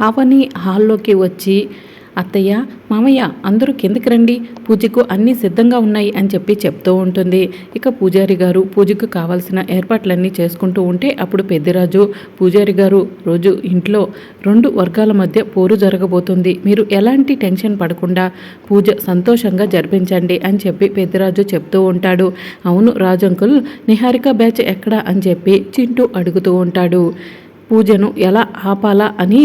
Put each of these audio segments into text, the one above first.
అవని హాల్లోకి వచ్చి అత్తయ్య మామయ్య అందరూ కిందకి రండి. పూజకు అన్నీ సిద్ధంగా ఉన్నాయి అని చెప్పి చెప్తూ ఉంటుంది. ఇక పూజారి గారు పూజకు కావాల్సిన ఏర్పాట్లన్నీ చేసుకుంటూ ఉంటే అప్పుడు పెద్దిరాజు పూజారి గారు రోజు ఇంట్లో రెండు వర్గాల మధ్య పోరు జరగబోతుంది. మీరు ఎలాంటి టెన్షన్ పడకుండా పూజ సంతోషంగా జరిపించండి అని చెప్పి పెద్దిరాజు చెప్తూ ఉంటాడు. అవును రాజంకుల్ నిహారిక బ్యాచ్ ఎక్కడ? అని చెప్పి చింటూ అడుగుతూ ఉంటాడు. పూజను ఎలా ఆపాలా అని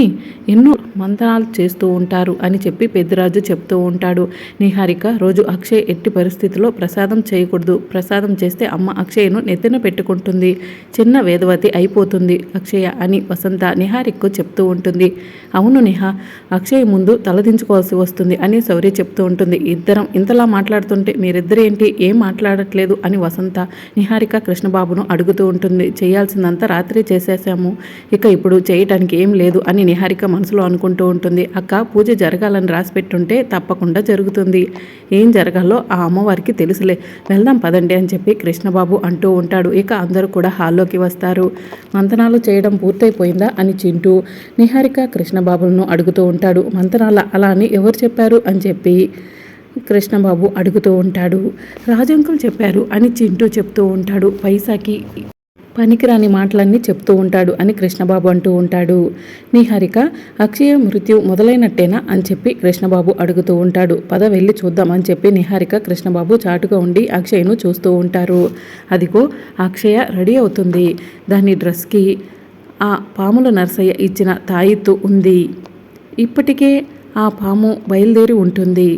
ఎన్నో మంత్రాలు చేస్తూ ఉంటారు అని చెప్పి పెద్దిరాజు చెప్తూ ఉంటాడు. నిహారిక రోజు అక్షయ్ ఎట్టి పరిస్థితిలో ప్రసాదం చేయకూడదు. ప్రసాదం చేస్తే అమ్మ అక్షయ్ను నెత్తిన పెట్టుకుంటుంది. చిన్న వేదవతి అయిపోతుంది అక్షయ అని వసంత నిహారికకు చెప్తూ ఉంటుంది. అవును నిహా అక్షయ్ ముందు తలదించుకోవాల్సి వస్తుంది అని శౌర్య చెప్తూ ఉంటుంది. ఇద్దరం ఇంతలా మాట్లాడుతుంటే మీరిద్దరేంటి ఏం మాట్లాడట్లేదు అని వసంత నిహారిక కృష్ణబాబును అడుగుతూ ఉంటుంది. చేయాల్సిందంతా రాత్రి చేసేసాము ఇక ఇప్పుడు చేయటానికి ఏం లేదు అని నిహారిక మనసులో అనుకుంటూ ఉంటుంది. అక్క పూజ జరగాలని రాసి పెట్టుంటే తప్పకుండా జరుగుతుంది. ఏం జరగాలో ఆ అమ్మవారికి తెలుసులే. వెళ్దాం పదండి అని చెప్పి కృష్ణబాబు అంటూ ఉంటాడు. ఇక అందరూ కూడా హాల్లోకి వస్తారు. మంతనాలు చేయడం పూర్తయిపోయిందా అని చింటూ నిహారిక కృష్ణబాబులను అడుగుతూ ఉంటాడు. మంతనాల? అలా అని ఎవరు చెప్పారు అని చెప్పి కృష్ణబాబు అడుగుతూ ఉంటాడు. రాజంకులు చెప్పారు అని చింటూ చెప్తూ ఉంటాడు. పైసాకి పనికిరాని మాటలన్నీ చెప్తూ ఉంటాడు అని కృష్ణబాబు అంటూ ఉంటాడు. నిహారిక అక్షయ మృత్యు మొదలైనట్టేనా అని చెప్పి కృష్ణబాబు అడుగుతూ ఉంటాడు. పద వెళ్ళి చూద్దాం అని చెప్పి నిహారిక కృష్ణబాబు చాటుగా ఉండి అక్షయ్ను చూస్తూ ఉంటారు. అదిగో అక్షయ రెడీ అవుతుంది. దాని డ్రెస్కి ఆ పాముల నర్సయ్య ఇచ్చిన తాయిత్తు ఉంది. ఇప్పటికే ఆ పాము బయలుదేరి ఉంటుంది.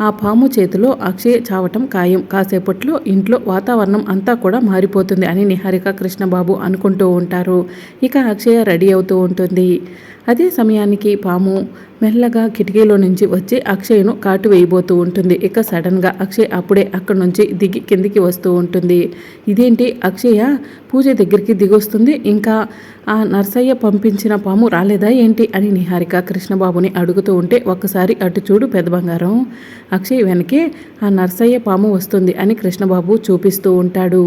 ఆ పాము చేతిలో అక్షయ్ చావటం ఖాయం. కాసేపట్లో ఇంట్లో వాతావరణం అంతా కూడా మారిపోతుంది అని నిహారిక కృష్ణబాబు అనుకుంటూ ఉంటారు. ఇక అక్షయ రెడీ అవుతూ ఉంటుంది. అదే సమయానికి పాము మెల్లగా కిటికీలో నుంచి వచ్చి అక్షయ్ను కాటు వేయబోతూ ఉంటుంది. ఇక సడన్గా అక్షయ్ అప్పుడే అక్కడి నుంచి దిగి కిందికి వస్తూ ఉంటుంది. ఇదేంటి అక్షయ పూజ దగ్గరికి దిగొస్తుంది. ఇంకా ఆ నర్సయ్య పంపించిన పాము రాలేదా ఏంటి అని నిహారిక కృష్ణబాబుని అడుగుతూ ఉంటే ఒక్కసారి అటు చూడు పెద్ద బంగారం. అక్షయ్ వెనకే ఆ నర్సయ్య పాము వస్తుంది అని కృష్ణబాబు చూపిస్తూ ఉంటాడు.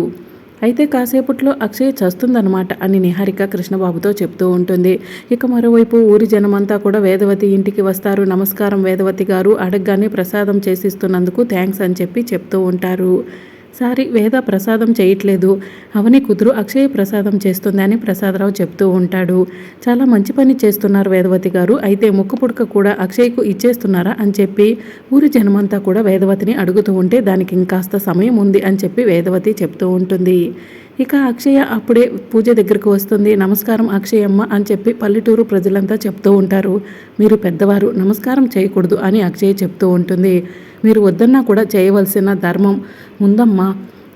అయితే కాసేపట్లో అక్షయ్ చస్తుందనమాట అని నిహారిక కృష్ణబాబుతో చెప్తూ ఉంటుంది. ఇక మరోవైపు ఊరి జనమంతా కూడా వేదవతి ఇంటికి వస్తారు. నమస్కారం వేదవతి గారు అడగగానే ప్రసాదం చేసిస్తున్నందుకు థ్యాంక్స్ అని చెప్పి చెప్తూ ఉంటారు. సారి వేద ప్రసాదం చేయట్లేదు. అవని కూతురు అక్షయ ప్రసాదం చేస్తుంది అని ప్రసాదరావు చెప్తూ ఉంటాడు. చాలా మంచి పని చేస్తున్నారు వేదవతి గారు. అయితే ముక్కు పుడక కూడా అక్షయ్కు ఇచ్చేస్తున్నారా అని చెప్పి ఊరి జనమంతా కూడా వేదవతిని అడుగుతూ ఉంటే దానికి ఇంకాస్త సమయం ఉంది అని చెప్పి వేదవతి చెప్తూ ఉంటుంది. ఇక అక్షయ అప్పుడే పూజ దగ్గరకు వస్తుంది. నమస్కారం అక్షయమ్మ అని చెప్పి పల్లెటూరు ప్రజలంతా చెప్తూ ఉంటారు. మీరు పెద్దవారు నమస్కారం చేయకూడదు అని అక్షయ చెప్తూ ఉంటుంది. మీరు వద్దన్నా కూడా చేయవలసిన ధర్మం ఉందమ్మా.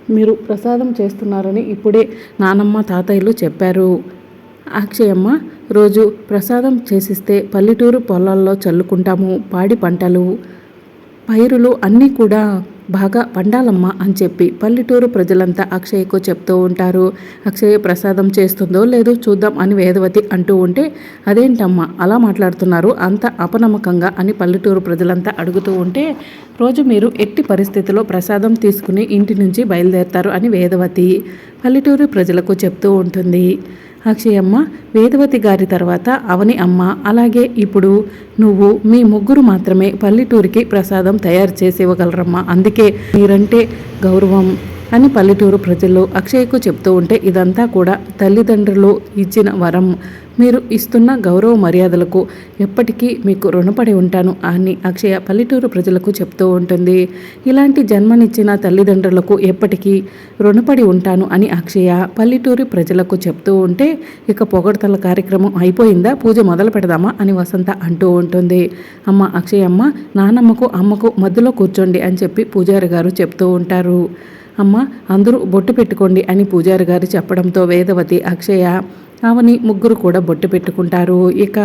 మీరు ప్రసాదం చేస్తున్నారని ఇప్పుడే నానమ్మ తాతయ్యలు చెప్పారు. అక్షయమ్మ రోజు ప్రసాదం చేసిస్తే పల్లెటూరు పొలాల్లో చల్లుకుంటాము. పాడి పంటలు పైరులు అన్నీ కూడా బాగా పండాలమ్మా అని చెప్పి పల్లెటూరు ప్రజలంతా అక్షయ్కు చెప్తూ ఉంటారు. అక్షయ్య ప్రసాదం చేస్తుందో లేదో చూద్దాం అని వేదవతి అంటూ ఉంటే అదేంటమ్మా? అలా మాట్లాడుతున్నారు. అంత అపనమ్మకంగా అని పల్లెటూరు ప్రజలంతా అడుగుతూ ఉంటే రోజు మీరు ఎట్టి పరిస్థితిలో ప్రసాదం తీసుకుని ఇంటి నుంచి బయలుదేరతారు అని వేదవతి పల్లెటూరు ప్రజలకు చెప్తూ ఉంటుంది. అక్షయమ్మ వేదవతి గారి తర్వాత అవని అమ్మ. అలాగే ఇప్పుడు నువ్వు మీ ముగ్గురు మాత్రమే పల్లెటూరికి ప్రసాదం తయారు చేసి ఇవ్వగలరమ్మా. అందుకే మీరంటే గౌరవం. అని పల్లెటూరు ప్రజలు అక్షయ్కు చెప్తూ ఉంటే ఇదంతా కూడా తల్లిదండ్రులు ఇచ్చిన వరం. మీరు ఇస్తున్న గౌరవ మర్యాదలకు ఎప్పటికీ మీకు రుణపడి ఉంటాను అని అక్షయ పల్లెటూరు ప్రజలకు చెప్తూ ఉంటుంది. ఇలాంటి జన్మనిచ్చిన తల్లిదండ్రులకు ఎప్పటికీ రుణపడి ఉంటాను అని అక్షయ పల్లెటూరు ప్రజలకు చెప్తూ ఉంటే ఇక పొగడతల కార్యక్రమం అయిపోయిందా? పూజ మొదలు పెడదామా? అని వసంత అంటూ ఉంటుంది. అమ్మ అక్షయమ్మ నానమ్మకు అమ్మకు మధ్యలో కూర్చోండి అని చెప్పి పూజారి గారు చెప్తూ ఉంటారు. అమ్మ అందరూ బొట్టు పెట్టుకోండి అని పూజారి గారు చెప్పడంతో వేదవతి అక్షయ ఆమెని ముగ్గురు కూడా బొట్టు పెట్టుకుంటారు. ఇక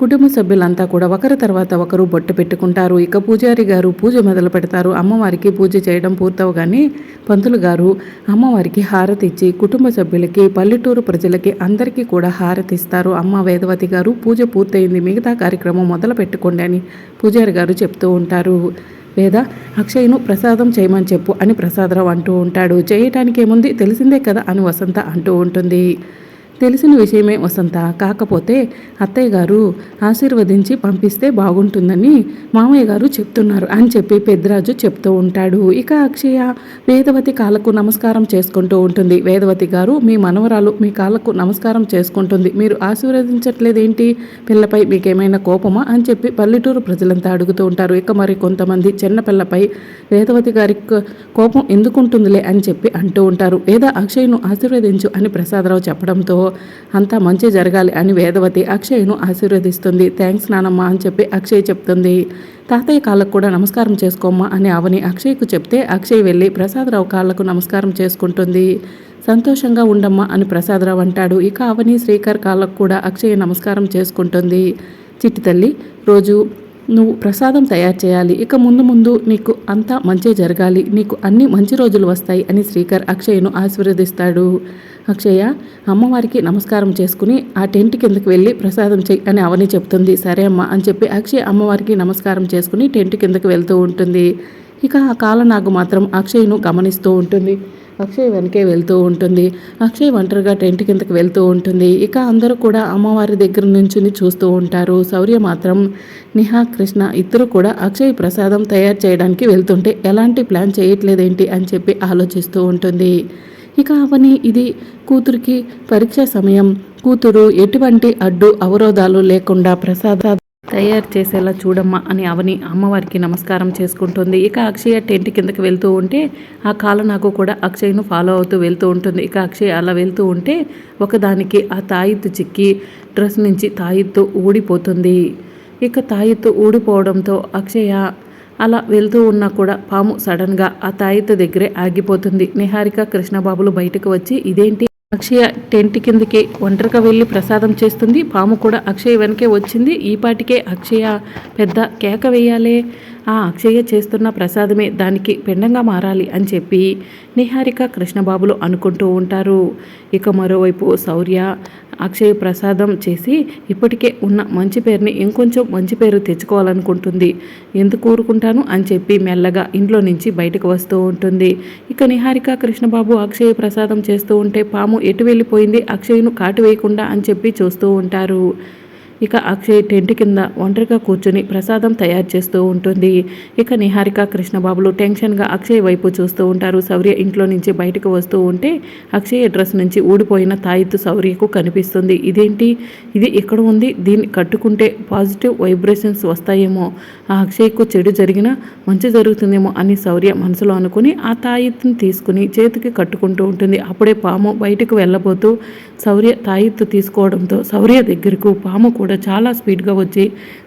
కుటుంబ సభ్యులంతా కూడా ఒకరి తర్వాత ఒకరు బొట్టు పెట్టుకుంటారు. ఇక పూజారి గారు పూజ మొదలు పెడతారు. అమ్మవారికి పూజ చేయడం పూర్తవగానే పంతులు గారు అమ్మవారికి హారతి ఇచ్చి కుటుంబ సభ్యులకి పల్లెటూరు ప్రజలకి అందరికీ కూడా హారతి ఇస్తారు. అమ్మ వేదవతి గారు పూజ పూర్తయింది. మిగతా కార్యక్రమం మొదలు పెట్టుకోండి అని పూజారి గారు చెప్తూ ఉంటారు. లేదా అక్షయ్ను ప్రసాదం చేయమని చెప్పు అని ప్రసాదరావు అంటూ ఉంటాడు. చేయటానికి ఏముంది? తెలిసిందే కదా అని వసంత అంటూ ఉంటుంది. తెలిసిన విషయమే వసంత. కాకపోతే అత్తయ్య గారు ఆశీర్వదించి పంపిస్తే బాగుంటుందని మామయ్య గారు చెప్తున్నారు అని చెప్పి పెద్దరాజు చెప్తూ ఉంటాడు. ఇక అక్షయ వేదవతి కాళ్ళకు నమస్కారం చేసుకుంటూ ఉంటుంది. వేదవతి గారు మీ మనవరాలు మీ కాళ్ళకు నమస్కారం చేసుకుంటుంది. మీరు ఆశీర్వదించట్లేదేంటి? పిల్లపై మీకేమైనా కోపమా? అని చెప్పి పల్లెటూరు ప్రజలంతా అడుగుతూ ఉంటారు. ఇక మరి కొంతమంది చిన్న పిల్లపై వేదవతి గారి కోపం ఎందుకుంటుందిలే అని చెప్పి అంటూ ఉంటారు. లేదా అక్షయ్ను ఆశీర్వదించు అని ప్రసాదరావు చెప్పడంతో అంతా మంచి జరగాలి అని వేదవతి అక్షయ్ను ఆశీర్వదిస్తుంది. థ్యాంక్స్ నానమ్మ అని చెప్పి అక్షయ్ చెప్తుంది. తాతయ్య కాళ్ళకు కూడా నమస్కారం చేసుకోమ్మా అని అవని అక్షయ్కు చెప్తే అక్షయ్ వెళ్ళి ప్రసాదరావు కాళ్ళకు నమస్కారం చేసుకుంటుంది. సంతోషంగా ఉండమ్మా అని ప్రసాదరావు అంటాడు. ఇక అవని శ్రీకర్ కాళ్ళకు కూడా అక్షయ్ నమస్కారం చేసుకుంటుంది. చిట్టి తల్లి రోజు నువ్వు ప్రసాదం తయారు చేయాలి. ఇక ముందు ముందు నీకు అంతా మంచి జరగాలి. నీకు అన్ని మంచి రోజులు వస్తాయి అని శ్రీకర్ అక్షయ్ను ఆశీర్వదిస్తాడు. అక్షయ్య అమ్మవారికి నమస్కారం చేసుకుని ఆ టెంట్ కిందకి వెళ్ళి ప్రసాదం చెయ్యి అని అవని చెప్తుంది. సరే అమ్మ అని చెప్పి అక్షయ్ అమ్మవారికి నమస్కారం చేసుకుని టెంట్ కిందకి వెళ్తూ ఉంటుంది. ఇక ఆ కాలనాగు మాత్రం అక్షయ్ను గమనిస్తూ ఉంటుంది. అక్షయ్ వెనకే వెళ్తూ ఉంటుంది. అక్షయ్ ఒంటరిగా టెంట్ కిందకి వెళ్తూ ఉంటుంది. ఇక అందరూ కూడా అమ్మవారి దగ్గర నుంచి చూస్తూ ఉంటారు. శౌర్య మాత్రం నిహా కృష్ణ ఇద్దరు కూడా అక్షయ్ ప్రసాదం తయారు చేయడానికి వెళ్తుంటే ఎలాంటి ప్లాన్ చేయట్లేదేంటి? అని చెప్పి ఆలోచిస్తూ ఉంటుంది. ఇక అవని ఇది కూతురికి పరీక్ష సమయం. కూతురు ఎటువంటి అడ్డు అవరోధాలు లేకుండా ప్రసాద తయారు చేసేలా చూడమ్మా అని అవని అమ్మవారికి నమస్కారం చేసుకుంటుంది. ఇక అక్షయ టెంట్ కిందకి వెళ్తూ ఉంటే ఆ కాల నాకు కూడా అక్షయ్ను ఫాలో అవుతూ వెళ్తూ ఉంటుంది. ఇక అక్షయ్ అలా వెళ్తూ ఉంటే ఒకదానికి ఆ తాయిత్తు చిక్కి డ్రెస్ నుంచి తాయిత్తు ఊడిపోతుంది. ఇక తాయిత్తు ఊడిపోవడంతో అక్షయ అలా వెళ్తూ ఉన్నా కూడా పాము సడన్గా ఆ తాయిత దగ్గరే ఆగిపోతుంది. నిహారిక కృష్ణబాబులు బయటకు వచ్చి ఇదేంటి? అక్షయ టెంట్ కిందకి ఒంటరిగా వెళ్ళి ప్రసాదం చేస్తుంది. పాము కూడా అక్షయ వెనకే వచ్చింది. ఈ పాటికే అక్షయ పెద్ద కేక వేయాలే. ఆ అక్షయ చేస్తున్న ప్రసాదమే దానికి పిండంగా మారాలి అని చెప్పి నిహారిక కృష్ణబాబులు అనుకుంటూ ఉంటారు. ఇక మరోవైపు శౌర్య అక్షయ ప్రసాదం చేసి ఇప్పటికే ఉన్న మంచి పేరుని ఇంకొంచెం మంచి పేరు తెచ్చుకోవాలనుకుంటుంది. ఎందుకు ఊరుకుంటాను అని చెప్పి మెల్లగా ఇంట్లో నుంచి బయటకు వస్తూ ఉంటుంది. ఇక నిహారిక కృష్ణబాబు అక్షయ ప్రసాదం చేస్తూ ఉంటే పాము ఎటు వెళ్ళిపోయింది అక్షయ్ను కాటు వేయకుండా అని చెప్పి చూస్తూ ఉంటారు. ఇక అక్షయ్ టెంట్ కింద ఒంటరిగా కూర్చుని ప్రసాదం తయారు చేస్తూ ఉంటుంది. ఇక నిహారిక కృష్ణబాబులు టెన్షన్గా అక్షయ్ వైపు చూస్తూ ఉంటారు. శౌర్య ఇంట్లో నుంచి బయటకు వస్తూ ఉంటే అక్షయ్ డ్రెస్ నుంచి ఊడిపోయిన తాయిత్తు శౌర్యకు కనిపిస్తుంది. ఇదేంటి? ఇది ఎక్కడ ఉంది? దీన్ని కట్టుకుంటే పాజిటివ్ వైబ్రేషన్స్ వస్తాయేమో. ఆ అక్షయ్కు చెడు జరిగినా మంచి జరుగుతుందేమో అని శౌర్య మనసులో అనుకుని ఆ తాయిత్తుని తీసుకుని చేతికి కట్టుకుంటూ ఉంటుంది. అప్పుడే పాము బయటకు వెళ్ళబోతూ శౌర్య తాయిత్తు తీసుకోవడంతో శౌర్య దగ్గరకు పాము కూడా చాలా స్పీడ్గా వచ్చి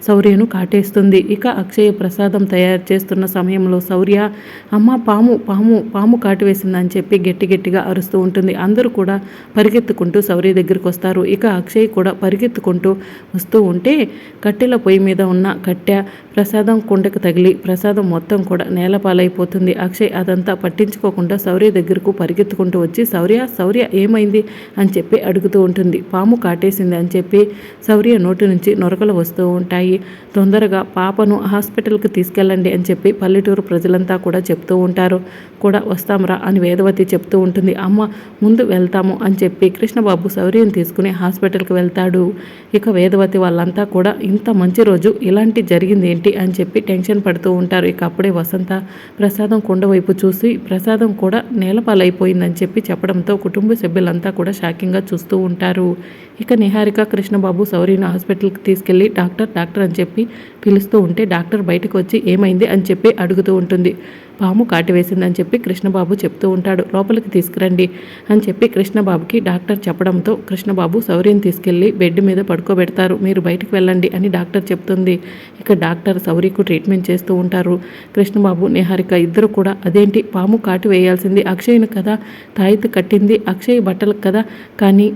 శౌర్యను కాటేస్తుంది. ఇక అక్షయ ప్రసాదం తయారు చేస్తున్న సమయంలో శౌర్య అమ్మ పాము పాము పాము కాటివేసిందని చెప్పి గట్టి గట్టిగా అరుస్తూ ఉంటుంది. అందరూ కూడా పరిగెత్తుకుంటూ శౌర్య దగ్గరికి వస్తారు. ఇక అక్షయ్ కూడా పరిగెత్తుకుంటూ వస్తూ ఉంటే కట్టెల పొయ్యి మీద ఉన్న కట్టె ప్రసాదం కుండకు తగిలి ప్రసాదం మొత్తం కూడా నేలపాలైపోతుంది అక్షయ్ అదంతా పట్టించుకోకుండా శౌర్య దగ్గరకు పరిగెత్తుకుంటూ వచ్చి శౌర్య శౌర్య ఏమైంది? అని చెప్పి అడుగుతూ ఉంటుంది. పాము కాటేసింది అని చెప్పి శౌర్య నోటి నుంచి నొరకలు వస్తూ ఉంటాయి. తొందరగా పాపను హాస్పిటల్కి తీసుకెళ్ళండి అని చెప్పి పల్లెటూరు ప్రజలంతా కూడా చెప్తూ ఉంటారు. కూడా వస్తాంరా అని వేదవతి చెప్తూ ఉంటుంది. అమ్మ ముందు వెళ్తాము అని చెప్పి కృష్ణబాబు శౌర్యం తీసుకుని హాస్పిటల్కి వెళ్తాడు. ఇక వేదవతి వాళ్ళంతా కూడా ఇంత మంచి రోజు ఇలాంటి జరిగింది ఏంటి? అని చెప్పి టెన్షన్ పడుతూ ఉంటారు. ఇక అప్పుడే వసంత ప్రసాదం కొండ వైపు చూసి ప్రసాదం కూడా నేలపాలైపోయిందని చెప్పి చెప్పడంతో కుటుంబ సభ్యులంతా కూడా షాకింగ్గా చూస్తూ ఉంటారు. ఇక నిహారిక కృష్ణబాబు సౌరిని హాస్పిటల్కి తీసుకెళ్ళి డాక్టర్ డాక్టర్ అని చెప్పి పిలుస్తూ ఉంటే డాక్టర్ బయటకు వచ్చి ఏమైంది అని చెప్పి అడుగుతూ ఉంటుంది. పాము కాటివేసిందని చెప్పి కృష్ణబాబు చెప్తూ ఉంటాడు. లోపలికి తీసుకురండి అని చెప్పి కృష్ణబాబుకి డాక్టర్ చెప్పడంతో కృష్ణబాబు సౌరిని తీసుకెళ్ళి బెడ్ మీద పడుకోబెడతారు. మీరు బయటకు వెళ్ళండి అని డాక్టర్ చెప్తుంది. ఇక డాక్టర్ శౌర్యకు ట్రీట్మెంట్ చేస్తూ ఉంటారు. కృష్ణబాబు నిహారిక ఇద్దరు కూడా అదేంటి? పాము కాటు వేయాల్సింది. అక్షయ్ను కదా తాయితు కట్టింది. అక్షయ్ బట్టలకు కదా. కానీ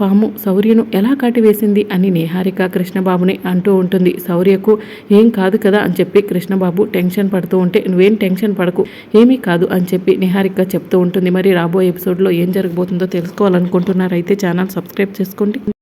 పాము శౌర్యను ఎలా కాటివేసింది అని నిహారిక కృష్ణబాబుని అంటూ ఉంటుంది. శౌర్యకు ఏం కాదు కదా అని చెప్పి కృష్ణబాబు టెన్షన్ పడుతూ ఉంటే నువ్వేం టెన్షన్ పడకు ఏమీ కాదు అని చెప్పి నిహారిక చెప్తూ ఉంటుంది. మరి రాబోయే ఎపిసోడ్లో ఏం జరగబోతుందో తెలుసుకోవాలనుకుంటున్నారైతే ఛానల్ సబ్స్క్రైబ్ చేసుకోండి.